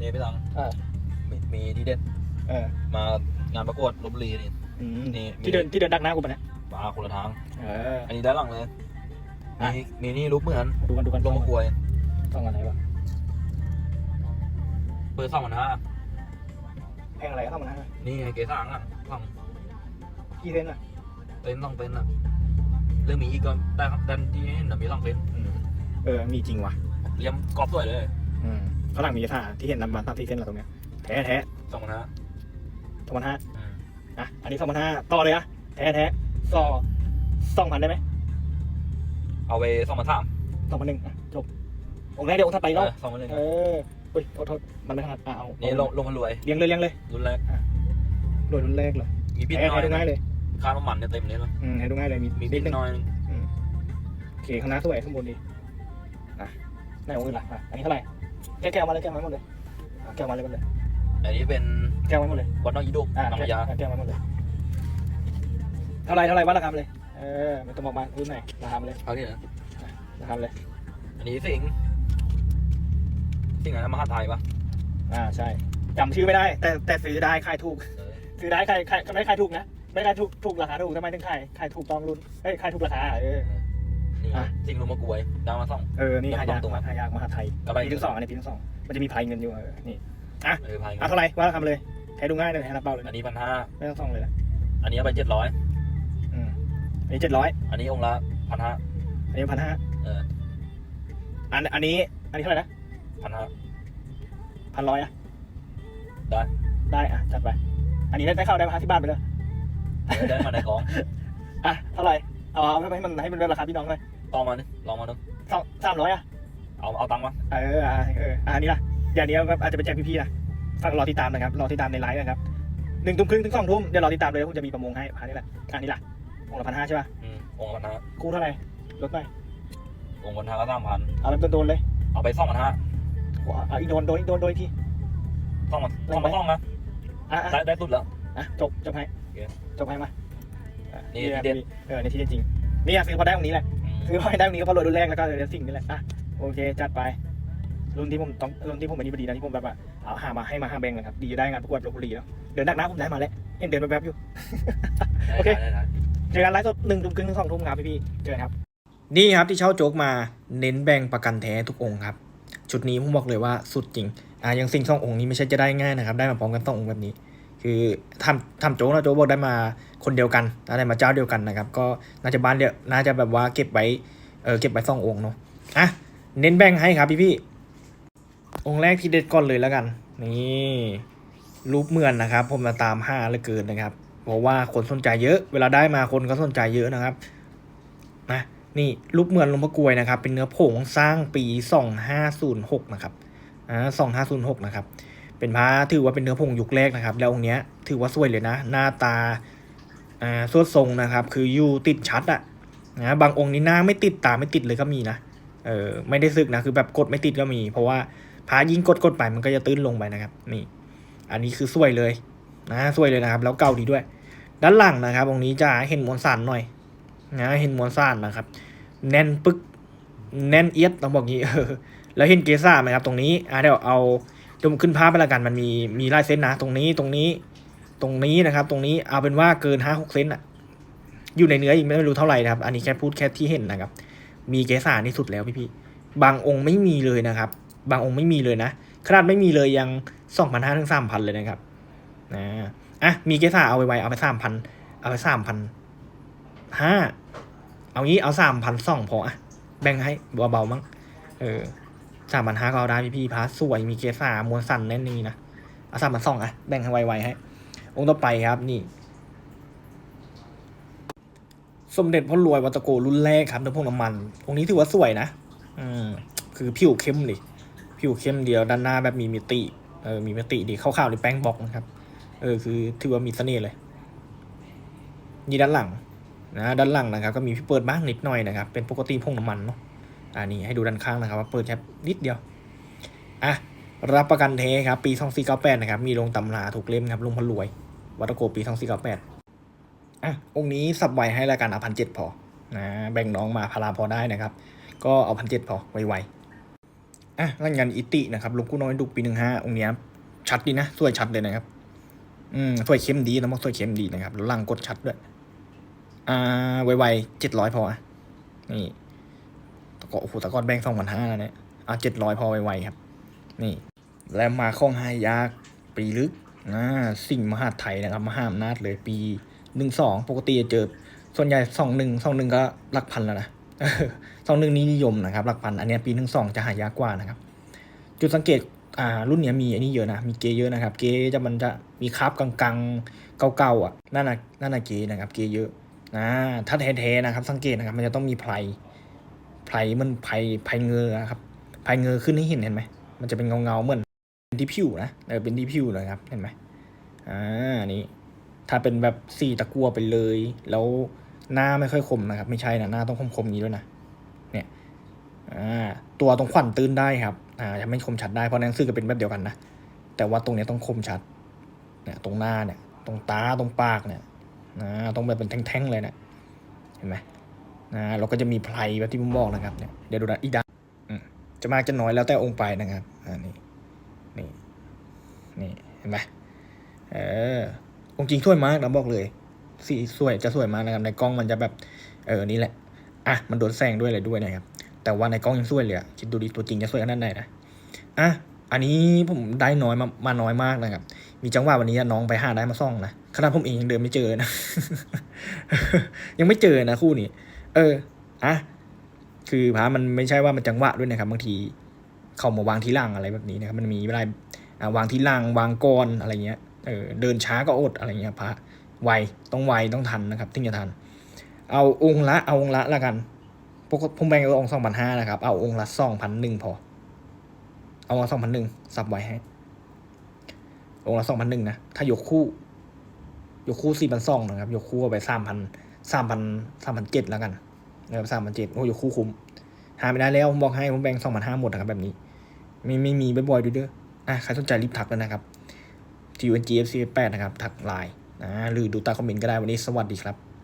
นี่พี่ตังอ่ามีมีที่เด็ดเออมางานประกวดลบบุรีนี่ อืมนี่ที่เดินที่เดินดักหน้ากูปะเนี่ยมาคนละทาง เออ อันนี้ด้านหลังเลยอะ มีมีนี่รูปเหมือนดูกันดูกันลงมะกรวยต้องอะไรวะเปิดสองพันห้าแพงอะไรก็ต้องมานะนี่ไงเกสางอะสองกี่เซนอะเต็นต้องเต็นอะเรื่องมีอีกก็ได้ครับด้านที่เห็นนะมีสองเต็นอืมเออมีจริงว่ะเลี้ยมกรอบสวยเลย อืมข้างหลังมีท่าที่เห็นนำมาตั้งที่เส้นเราตรงเนี้ยแท้แท้สองพันห้าสองพันห้าอืมอะอันนี้สองพันห้าต่อเลยอะแท้แท้สองสองพันได้ไหมเอาไปสองพันสามสองพันหนึ่งอะจบองค์แรกเดี๋ยวองค์ถัดไปเนาะสองพันหนึ่งเอออุ้ยโทษโทษมันไม่ถนัดอะเอานี่ลงลงพันรวยเลี้ยงเลยเลี้ยงเลยรุ่นแรกโดยรุ่นแรกเลยมีบิดแท้น้อยให้ดูง่ายเลยค่าน้ำมันเนี่ยเต็มเลยนะอืมให้ดูง่ายเลยมีมีนิบิดดนึงน้อยโอเคข้างหน้าสวยข้างบนดีอะไหนองค์อื่นล่ะอะอันนี้เท่าไหร่ แก้แก้วมาเลยแก้วมาหมดเลยอะแก้วมาเลยหมดเลยอันนี้เป็นแก้วมาหมดเลยวัดน้องยีดุกอะนางแก้พญาวแก้วมาหมดเลยเท่าไหรเท่าไหรวัดราคามาเลยเออไม่ต้องบอกมารุ่นไหนราคามาเลยเอาที่ไหนราคามาเลยอันนี้สิงห์สิงห์อะไรมหาไทยปะอ่าใช่จำชื่อไม่ได้ แต่แต่ซื้อได้ขายถูกเออซื้อได้ขายขายไม่ได้ขายถูกนะไม่ได้ถูกถูกราคาถูกทำไมถึงขายขายถูกต้องรุ่นเอ้ยขายถูกราคาเออ นี่อะ สิงห์ลงมากรวยดาวมาสอง เออ นี่หายากตรงๆหายากมหาไทยกระไร ปีที่สองอันนี้ปีที่สองมันจะมีไพเงินอยู่เออนี่เออพายอะเท่าไหรวัดราคามาเลยแท้ดูง่ายเลยแท้นับเป้าเลยอันนี้พันห้าไม่ต้องส่องเลยนะอันนี้เอาไปเจ็ดร้อยอืมอันนี้เจ็ดร้อยอันนี้องค์ละพันห้าอันนี้พันห้าเอออันอันนี้ อันนี้เท่าไหร่นะพันห้า พันร้อยอะได้ ได้อะจัดไป อันนี้ได้ได้เข้าได้มาที่บ้านไปเลยได้มาในกองอะเท่าไหร่ เอาเอาให้มันให้มันเป็นราคาพี่น้องเลยลองมาดิลองมาดูสองสามร้อยอะเอาเอาตังค์มาเอออะเอออะอันนี้ล่ะอย่างนี้ก็อาจจะเป็นแจ้งพี่ๆนะฝากรอติดตามนะครับรอติดตามในไลฟ์นะครับหนึ่งทุ่มครึ่งถึงสองทุ่มเดี๋ยวรอติดตามเลยผมจะมีประมงให้อันนี้แหละอันนี้ล่ะองค์ละพันห้าใช่ป่ะอืมองค์ละพันห้ากู้เท่าไหร่ลดไปองค์พันห้าก็สามพันเอาเป็นโดนๆเลยเอาไปสองพันห้าเอาอีกโดนโดนอีกโดนโดนอีกทีสองพันสองพันสองนะอะอะได้ได้สุดแล้วอะจบจบให้โอเคจบให้มาอะ นี่แหละที่เด็ดเออในที่เด็ดจริงนี่อยากซื้อพอได้ตรงนี้แหละอืมซื้อพอได้ตรงนี้ก็เพราะรถรุ่นแรกแล้วก็เดี๋ยวสิ่งนี้แหละอะโอเคจัดไปรุ่นที่ผมต้องรุ่นที่ผมเป็นดีบดีนะที่ผมแบบว่าเอาหามาให้มาห้าแบงค์นะครับดีจะได้งานประกวดลพบุรีแล้วเดินดักน้าผมได้มาแล้วเห็นเดินแป๊บๆอยู่โอเคได้ได้ได้เจอกันไลฟ์สดหนึ่งทุ่มครึ่งถึงสองทุ่มครับพี่ๆเจอกันครับนี่ครับที่เช่าโจ๊กมาเน้นแบ่งประกันแท้ทุกองค์ครับชุดนี้ผมบอกเลยว่าสุดจริงอ่ายังสิ่งสององค์นี้ไม่ใช่จะได้ง่ายนะครับได้มาพร้อมกันสององค์แบบนี้ คือทำทำโจ๊กนะโจ๊กบอกได้มาคนเดียวกันได้มาเจ้าเดียวกันนะครับ ก็น่าจะบ้านเดียวน่าจะแบบว่าเก็บไว้เออเก็บไว้สององค์เนาะอะเน้นแบ่งให้ครับพี่พี่องค์แรกที่เด็ดก่อนเลยแล้วกัน นี่รูปเหมือนนะครับ ผมมาตามห้าเหลือเกินนะครับ เพราะว่าคนสนใจเยอะ เวลาได้มาคนก็สนใจเยอะนะครับนะนี่รูปเหมือนหลวงพ่อกลวยนะครับ เป็นเนื้อผงสร้างปี 2506 นะครับอ่า2506 นะครับ เป็นพระถือว่าเป็นเนื้อผงยุคแรกนะครับ แล้วองค์เนี้ยถือว่าสวยเลยนะ หน้าตาอ่าสวดทรงนะครับ คืออยู่ติดชัดอะนะบางองค์นี้หน้าไม่ติดตาไม่ติดเลยก็มีนะเออไม่ได้ซึกนะคือแบบกดไม่ติดก็มี เพราะว่าพระยิ่งกดกดไปมันก็จะตื้นลงไปนะครับ นี่ อันนี้คือสวยเลยนะสวยเลยนะครับ แล้วเก่าดีด้วย ด้านหลังนะครับตรงนี้จะเห็นมวลสารหน่อยนะเห็นมวลสารนะครับ แน่นปึกแน่นเอียดต้องบอกงี้แล้วเห็นเกซ่าไหมครับตรงนี้อะเดี๋ยวเอา เดี๋ยวผมขึ้นภาพไปละกันมันมีมีลายเส้นนะตรงนี้ตรงนี้ตรงนี้นะครับ ตรงนี้เอาเป็นว่าเกินห้าหกเซนอะอยู่ในเนื้ออีกไม่รู้เท่าไหร่นะครับ อันนี้แค่พูดแค่ที่เห็นนะครับ มีเกซ่านี่สุดแล้วพี่ๆบางองค์ไม่มีเลยนะครับ บางองค์ไม่มีเลยนะขนาดไม่มีเลยยังสองพันห้าถึงสามพันเลยนะครับนะอะมีเกซ่าเอาไว้ไว้เอาไปสามพันเอาไปสามพันห้าเอางี้เอาสามพันสองพออะแบ่งให้เบาๆมั้งเออ สามพันห้าก็เอาได้พี่พี่พาสวยมีเกซ่ามวลสั่นแน่นนี่นะเอาสามพันสองอะแบ่งให้ไวๆให้ องค์ต่อไปครับนี่ สมเด็จพ่อรวยวัตโกรุ่นแรกครับน้ำพวกน้ำมัน องค์นี้ถือว่าสวยนะ อืมคือผิวเข้มเลยผิวเข้มเดียวด้านหน้าแบบมีมิติ เออ มีมิติดีขาวๆในแป้งบล็อกนะครับ เออ คือถือว่ามีเสน่ห์เลย นี่ด้านหลังนะ ด้านหลังนะครับ ก็มีพี่เปิดบ้างนิดหน่อยนะครับ เป็นปกติพวกน้ำมันเนาะ อ่านี่ให้ดูด้านข้างนะครับว่าเปิดแค่นิดเดียว อะ รับประกันเทครับ ปี 2498 นะครับ มีลงตำราถูกเล่มครับลุงพลรวย วัตโกปี 2498 อะ องค์นี้สับไวให้รายการเอาพันเจ็ดพอ นะ แบ่งน้องมาพาราพอได้นะครับ ก็เอาพันเจ็ดพอ ไวๆ อะแล้วงานอิตินะครับลงปู่น้อยดุกปีหนึ่งห้าองค์นี้ชัดดีนะ สวยชัดเลยนะครับ อืม สวยเข้มดีนะมักสวยเข้มดีนะครับแล้วลังกดชัดด้วย อ่า ไวๆเจ็ดร้อยพออะนี่ กอโอ้โหตะกอนแบงสองพันห้าแล้วเนี่ยอะเจ็ดร้อยพอไวๆครับ นี่ แล้วมาข้องหายากปีลึกอ่าสิ่งมหาไทยนะครับมหาอำนาจเลยปีหนึ่งสองปกติจะเจอ ส่วนใหญ่สองหนึ่งสองหนึ่งก็หลักพันแล้วนะสองหนึ่งนี้นิยมนะครับหลักพัน อันนี้ปีหนึ่งสองจะหายากกว่านะครับ จุดสังเกตอ่ารุ่นเนี้ยมีอันนี้เยอะนะ มีเกยเยอะนะครับ เกยจะมันจะมีคราบกังๆเก่าๆอะนั่นน่ะนั่นน่ะเกยนะครับ เกยเยอะนะถ้าแท้ๆนะครับ สังเกตนะครับ มันจะต้องมีไพร ไพรมันไพรไพรเงือครับไพรเงือขึ้นให้เห็นเห็นไหมมันจะเป็นเงาๆเหมือนเป็นที่ผิวนะเออเป็นที่ผิวเลยครับเห็นไหมอ่านี่ถ้าเป็นแบบสี่ตะกัวไปเลย แล้วหน้าไม่ค่อยคมนะครับ ไม่ใช่นะหน้าต้องคมๆอย่างนี้ด้วยนะเนี่ยอ่าตัวตรงขวัญตื้นได้ครับอ่าจะไม่คมชัดได้เพราะหนังสือก็เป็นแบบเดียวกันนะแต่ว่าตรงเนี้ยต้องคมชัดเนี่ยตรงหน้าเนี่ย ตรงตาตรงปากเนี่ยนะต้องแบบเป็นแท่งๆเลยนะเห็นไหม นะเราก็จะมีไพรแบบที่ผมบอกนะครับเนี่ยเดี๋ยวดูนะอีกด้านจะมากจะน้อยแล้วแต่องค์ไปนะครับอ่านี่นี่นี่เห็นไหมเออองค์จริงสวยมากนะบอกเลยสีสวยจะสวยมากนะครับในกล้องมันจะแบบเออนี่แหละอะมันโดนแสงด้วยอะไรด้วยนะครับแต่ว่าในกล้องยังสวยเลยอะคิดดูดิตัวจริงจะสวยขนาดไหนนะอะอันนี้ผมได้น้อยมามาน้อยมากนะครับ มีจังหวะวันนี้น้องไปหาได้มาซ่องนะขนาดผมเองยังเดินไม่เจอนะ ยังไม่เจอนะคู่นี้ เอออะคือพามันไม่ใช่ว่ามันจังหวะด้วยนะครับบางทีเข้ามาวางที่ล่างอะไรแบบนี้นะครับ มันมีเวลาวางที่ล่างวางก้อนอะไรเงี้ยเออเดินช้าก็อดอะไรเงี้ยพระไวต้องไวต้องทันนะครับถึงจะทัน เอาองค์ละเอาองค์ละละกันปกติผมแบ่งเอาองค์สองพันห้านะครับ เอาองค์ละสองพันหนึ่งพอ เอาสองพันหนึ่งสับไว้ให้ องค์ละสองพันหนึ่งนะถ้ายกคู่ ยกคู่สี่พันสองนะครับ ยกคู่ไปสามพัน สามพันสามพันเจ็ดแล้วกันนะครับสามพันเจ็ดโอ้ยคู่คุ้ม หาไม่ได้แล้วผมบอกให้ผมแบ่งสองพันห้าหมดนะครับแบบนี้ ไม่ไม่มีบ่อยๆด้วยเด้ออะใครสนใจรีบทักเลยนะครับ t u n g f c 8นะครับ ทักไลน์นะหรือดูตาคอมเมนต์ก็ได้วันนี้สวัสดีครับ